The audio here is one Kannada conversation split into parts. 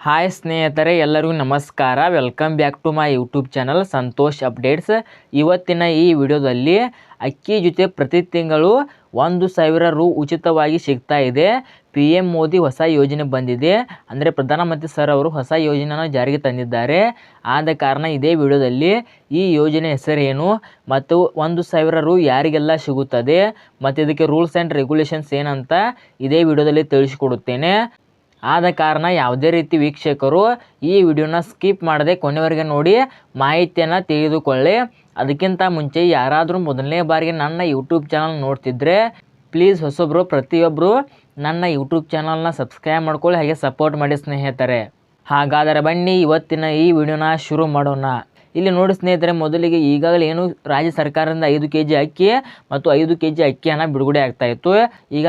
ಹಾಯ್ ಸ್ನೇಹಿತರೆ, ಎಲ್ಲರಿಗೂ ನಮಸ್ಕಾರ. Welcome back to my YouTube channel Santosh updates ಇವತ್ತಿನ ಈ ವಿಡಿಯೋದಲ್ಲಿ ಅಕ್ಕಿ ಜೊತೆ ಪ್ರತಿ ತಿಂಗಳು ಒಂದು ಸಾವಿರ ರು ಉಚಿತವಾಗಿ ಸಿಗ್ತಾ ಇದೆ. ಪಿ ಎಂ ಮೋದಿ ಹೊಸ ಯೋಜನೆ ಬಂದಿದೆ. ಅಂದರೆ ಪ್ರಧಾನಮಂತ್ರಿ ಸರ್ ಅವರು ಹೊಸ ಯೋಜನೆಯನ್ನು ಜಾರಿಗೆ ತಂದಿದ್ದಾರೆ. ಆದ ಕಾರಣ ಇದೇ ವಿಡಿಯೋದಲ್ಲಿ ಈ ಯೋಜನೆ ಹೆಸರೇನು ಮತ್ತು ಒಂದು ಸಾವಿರ ರು ಯಾರಿಗೆಲ್ಲ ಸಿಗುತ್ತದೆ ಮತ್ತು ಇದಕ್ಕೆ ರೂಲ್ಸ್ ಆ್ಯಂಡ್ ರೆಗ್ಯುಲೇಷನ್ಸ್ ಏನಂತ ಇದೇ ವಿಡಿಯೋದಲ್ಲಿ ತಿಳಿಸಿಕೊಡುತ್ತೇನೆ. ಆದ ಕಾರಣ ಯಾವುದೇ ರೀತಿ ವೀಕ್ಷಕರು ಈ ವಿಡಿಯೋನ ಸ್ಕಿಪ್ ಮಾಡದೆ ಕೊನೆವರೆಗೆ ನೋಡಿ ಮಾಹಿತಿಯನ್ನು ತಿಳಿದುಕೊಳ್ಳಿ. ಅದಕ್ಕಿಂತ ಮುಂಚೆ ಯಾರಾದರೂ ಮೊದಲನೇ ಬಾರಿಗೆ ನನ್ನ ಯೂಟ್ಯೂಬ್ ಚಾನಲ್ ನೋಡ್ತಿದ್ರೆ ಪ್ಲೀಸ್ ಹೊಸೊಬ್ಬರು ಪ್ರತಿಯೊಬ್ಬರು ನನ್ನ ಯೂಟ್ಯೂಬ್ ಚಾನಲ್ನ ಸಬ್ಸ್ಕ್ರೈಬ್ ಮಾಡ್ಕೊಳ್ಳಿ, ಹಾಗೆ ಸಪೋರ್ಟ್ ಮಾಡಿ ಸ್ನೇಹಿತರೆ. ಹಾಗಾದರೆ ಬನ್ನಿ, ಇವತ್ತಿನ ಈ ವಿಡಿಯೋನ ಶುರು ಮಾಡೋಣ. ಇಲ್ಲಿ ನೋಡಿ ಸ್ನೇಹಿತರೆ, ಮೊದಲಿಗೆ ಈಗಾಗಲೇ ಏನು ರಾಜ್ಯ ಸರ್ಕಾರದಿಂದ ಐದು ಕೆ ಜಿ ಅಕ್ಕಿ ಮತ್ತು ಐದು ಕೆ ಜಿ ಅಕ್ಕಿಯನ್ನು ಬಿಡುಗಡೆ ಆಗ್ತಾಯಿತ್ತು ಈಗ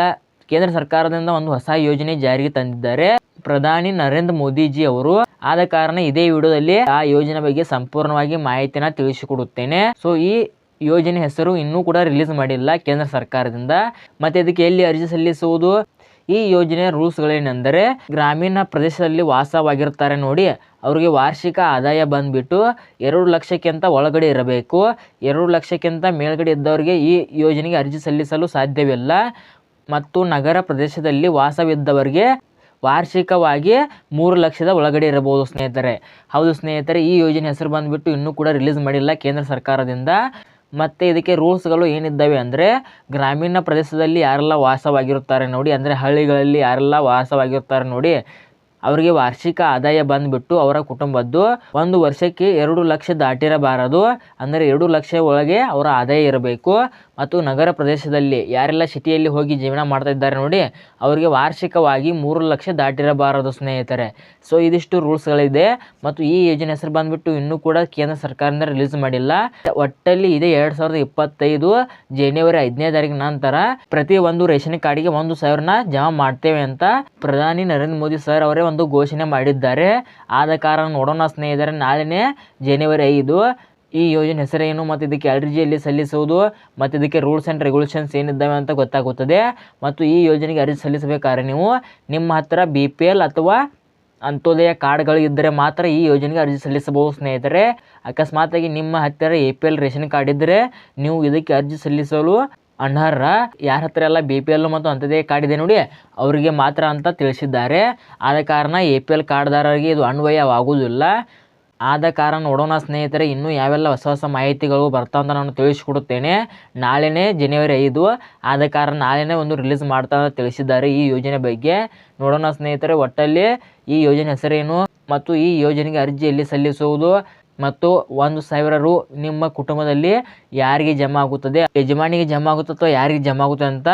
ಕೇಂದ್ರ ಸರ್ಕಾರದಿಂದ ಒಂದು ಹೊಸ ಯೋಜನೆ ಜಾರಿಗೆ ತಂದಿದ್ದಾರೆ. ಪ್ರಧಾನಿ ನರೇಂದ್ರ ಮೋದಿಜಿ ಅವರು. ಆದ ಕಾರಣ ಇದೇ ವಿಡಿಯೋದಲ್ಲಿ ಆ ಯೋಜನೆ ಬಗ್ಗೆ ಸಂಪೂರ್ಣವಾಗಿ ಮಾಹಿತಿನ ತಿಳಿಸಿಕೊಡುತ್ತೇನೆ. ಸೊ ಈ ಯೋಜನೆ ಹೆಸರು ಇನ್ನೂ ಕೂಡ ರಿಲೀಸ್ ಮಾಡಿಲ್ಲ ಕೇಂದ್ರ ಸರ್ಕಾರದಿಂದ. ಮತ್ತೆ ಇದಕ್ಕೆ ಎಲ್ಲಿ ಅರ್ಜಿ ಸಲ್ಲಿಸುವುದು? ಈ ಯೋಜನೆಯ ರೂಲ್ಸ್ಗಳೇನೆಂದರೆ ಗ್ರಾಮೀಣ ಪ್ರದೇಶದಲ್ಲಿ ವಾಸವಾಗಿರ್ತಾರೆ ನೋಡಿ. ಅವರಿಗೆ ವಾರ್ಷಿಕ ಆದಾಯ ಬಂದ್ಬಿಟ್ಟು ಎರಡು ಲಕ್ಷಕ್ಕಿಂತ ಒಳಗಡೆ ಇರಬೇಕು. ಎರಡು ಲಕ್ಷಕ್ಕಿಂತ ಮೇಲ್ಗಡೆ ಇದ್ದವರಿಗೆ ಈ ಯೋಜನೆಗೆ ಅರ್ಜಿ ಸಲ್ಲಿಸಲು ಸಾಧ್ಯವಿಲ್ಲ. ಮತ್ತು ನಗರ ಪ್ರದೇಶದಲ್ಲಿ ವಾಸವಿದ್ದವರಿಗೆ ವಾರ್ಷಿಕವಾಗಿ ಮೂರು ಲಕ್ಷದ ಒಳಗಡೆ ಇರಬಹುದು ಸ್ನೇಹಿತರೆ. ಹೌದು ಸ್ನೇಹಿತರೆ, ಈ ಯೋಜನೆ ಹೆಸರು ಬಂದುಬಿಟ್ಟು ಇನ್ನೂ ಕೂಡ ರಿಲೀಸ್ ಮಾಡಿಲ್ಲ ಕೇಂದ್ರ ಸರ್ಕಾರದಿಂದ. ಮತ್ತು ಇದಕ್ಕೆ ರೂಲ್ಸ್ಗಳು ಏನಿದ್ದಾವೆ ಅಂದರೆ, ಗ್ರಾಮೀಣ ಪ್ರದೇಶದಲ್ಲಿ ಯಾರೆಲ್ಲ ವಾಸವಾಗಿರುತ್ತಾರೆ ನೋಡಿ, ಅಂದರೆ ಹಳ್ಳಿಗಳಲ್ಲಿ ಯಾರೆಲ್ಲ ವಾಸವಾಗಿರುತ್ತಾರೆ ನೋಡಿ ಅವರಿಗೆ ವಾರ್ಷಿಕ ಆದಾಯ ಬಂದ್ಬಿಟ್ಟು ಅವರ ಕುಟುಂಬದ್ದು ಒಂದು ವರ್ಷಕ್ಕೆ ಎರಡು ಲಕ್ಷ ದಾಟಿರಬಾರದು. ಅಂದರೆ ಎರಡು ಲಕ್ಷ ಒಳಗೆ ಅವರ ಆದಾಯ ಇರಬೇಕು. ಮತ್ತು ನಗರ ಪ್ರದೇಶದಲ್ಲಿ ಯಾರೆಲ್ಲ ಸಿಟಿಯಲ್ಲಿ ಹೋಗಿ ಜೀವನ ಮಾಡ್ತಾ ಇದ್ದಾರೆ ನೋಡಿ, ಅವರಿಗೆ ವಾರ್ಷಿಕವಾಗಿ ಮೂರು ಲಕ್ಷ ದಾಟಿರಬಾರದು ಸ್ನೇಹಿತರೆ. ಸೊ ಇದಿಷ್ಟು ರೂಲ್ಸ್ಗಳಿದೆ ಮತ್ತು ಈ ಯೋಜನೆ ಹೆಸರು ಬಂದ್ಬಿಟ್ಟು ಇನ್ನೂ ಕೂಡ ಕೇಂದ್ರ ಸರ್ಕಾರದಿಂದ ರಿಲೀಸ್ ಮಾಡಿಲ್ಲ. ಒಟ್ಟಲ್ಲಿ ಇದೆ ಎರಡು ಸಾವಿರದ ಇಪ್ಪತ್ತೈದು ಜನವರಿ ಹದಿನೈದು ತಾರೀಕು ನಂತರ ಪ್ರತಿ ಒಂದು ರೇಷನ್ ಕಾರ್ಡಿಗೆ ಒಂದು ಸಾವಿರನ ಜಮಾ ಮಾಡ್ತೇವೆ ಅಂತ ಪ್ರಧಾನಿ ನರೇಂದ್ರ ಮೋದಿ ಸರ್ ಅವರೇ ಒಂದು ಘೋಷಣೆ ಮಾಡಿದ್ದಾರೆ. ಆದ ಕಾರಣ ನೋಡೋಣ ಸ್ನೇಹಿತರೆ, ನಾಳೆನೇ ಜನವರಿ ಐದು ಈ ಯೋಜನೆ ಹೆಸರೇನು ಮತ್ತು ಇದಕ್ಕೆ ಅರ್ಜಿಯಲ್ಲಿ ಸಲ್ಲಿಸುವುದು ಮತ್ತು ಇದಕ್ಕೆ ರೂಲ್ಸ್ ಆ್ಯಂಡ್ ರೆಗ್ಯುಲೇಷನ್ಸ್ ಏನಿದ್ದಾವೆ ಅಂತ ಗೊತ್ತಾಗುತ್ತದೆ. ಮತ್ತು ಈ ಯೋಜನೆಗೆ ಅರ್ಜಿ ಸಲ್ಲಿಸಬೇಕಾದ್ರೆ ನೀವು ನಿಮ್ಮ ಹತ್ತಿರ ಬಿ ಪಿ ಎಲ್ ಅಥವಾ ಅಂತ್ಯೋದಯ ಕಾರ್ಡ್ಗಳು ಇದ್ದರೆ ಮಾತ್ರ ಈ ಯೋಜನೆಗೆ ಅರ್ಜಿ ಸಲ್ಲಿಸಬಹುದು ಸ್ನೇಹಿತರೆ. ಅಕಸ್ಮಾತಾಗಿ ನಿಮ್ಮ ಹತ್ತಿರ A P L ration card ಇದ್ದರೆ ನೀವು ಇದಕ್ಕೆ ಅರ್ಜಿ ಸಲ್ಲಿಸಲು ಅನರ್ಹ ಯಾರ ಹತ್ರ ಎಲ್ಲ ಬಿ ಪಿ ಎಲ್ ಮತ್ತು ಅಂತ್ಯೋದಯ ಕಾರ್ಡ್ ಇದೆ ನೋಡಿ, ಅವರಿಗೆ ಮಾತ್ರ ಅಂತ ತಿಳಿಸಿದ್ದಾರೆ. ಆದ ಕಾರಣ ಎ ಪಿ ಎಲ್ ಕಾರ್ಡ್ದಾರರಿಗೆ ಇದು ಅನ್ವಯವಾಗುವುದಿಲ್ಲ. ಆದ ಕಾರಣ ನೋಡೋಣ ಸ್ನೇಹಿತರೆ, ಇನ್ನೂ ಯಾವೆಲ್ಲ ಹೊಸ ಹೊಸ ಮಾಹಿತಿಗಳು ಬರ್ತಾವಂತ ನಾನು ತಿಳಿಸಿಕೊಡುತ್ತೇನೆ. ನಾಳೆನೇ ಜನವರಿ ಐದು, ಆದ ಕಾರಣ ನಾಳೆನೇ ಒಂದು ರಿಲೀಸ್ ಮಾಡ್ತಾ ತಿಳಿಸಿದ್ದಾರೆ ಈ ಯೋಜನೆ ಬಗ್ಗೆ. ನೋಡೋಣ ಸ್ನೇಹಿತರೆ, ಒಟ್ಟಲ್ಲಿ ಈ ಯೋಜನೆ ಹೆಸರೇನು ಮತ್ತು ಈ ಯೋಜನೆಗೆ ಅರ್ಜಿಯಲ್ಲಿ ಸಲ್ಲಿಸುವುದು ಮತ್ತು ಒಂದು ಸಾವಿರ ರು ನಿಮ್ಮ ಕುಟುಂಬದಲ್ಲಿ ಯಾರಿಗೆ ಜಮಾ ಆಗುತ್ತದೆ? ಯಜಮಾನಿಗೆ ಜಮಾ ಆಗುತ್ತೆ ಅಥವಾ ಯಾರಿಗೆ ಜಮಾ ಆಗುತ್ತೆ ಅಂತ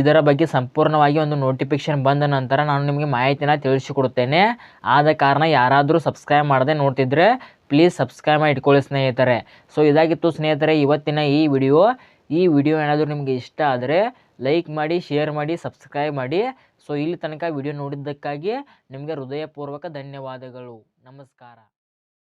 ಇದರ ಬಗ್ಗೆ ಸಂಪೂರ್ಣವಾಗಿ ಒಂದು ನೋಟಿಫಿಕೇಶನ್ ಬಂದ ನಂತರ ನಾನು ನಿಮಗೆ ಮಾಹಿತಿನ ತಿಳಿಸಿಕೊಡುತ್ತೇನೆ. ಆದ ಕಾರಣ ಯಾರಾದರೂ ಸಬ್ಸ್ಕ್ರೈಬ್ ಮಾಡದೆ ನೋಡ್ತಿದ್ರೆ ಪ್ಲೀಸ್ ಸಬ್ಸ್ಕ್ರೈಬ್ ಮಾಡಿ ಇಟ್ಕೊಳ್ಳಿ ಸ್ನೇಹಿತರೆ. ಸೊ ಇದಾಗಿತ್ತು ಸ್ನೇಹಿತರೆ ಇವತ್ತಿನ ಈ ವಿಡಿಯೋ ಈ ವಿಡಿಯೋ ಏನಾದರೂ ನಿಮಗೆ ಇಷ್ಟ ಆದರೆ ಲೈಕ್ ಮಾಡಿ ಶೇರ್ ಮಾಡಿ ಸಬ್ಸ್ಕ್ರೈಬ್ ಮಾಡಿ. ಸೊ ಇಲ್ಲಿ ತನಕ ವಿಡಿಯೋ ನೋಡಿದ್ದಕ್ಕಾಗಿ ನಿಮಗೆ ಹೃದಯಪೂರ್ವಕ ಧನ್ಯವಾದಗಳು. ನಮಸ್ಕಾರ.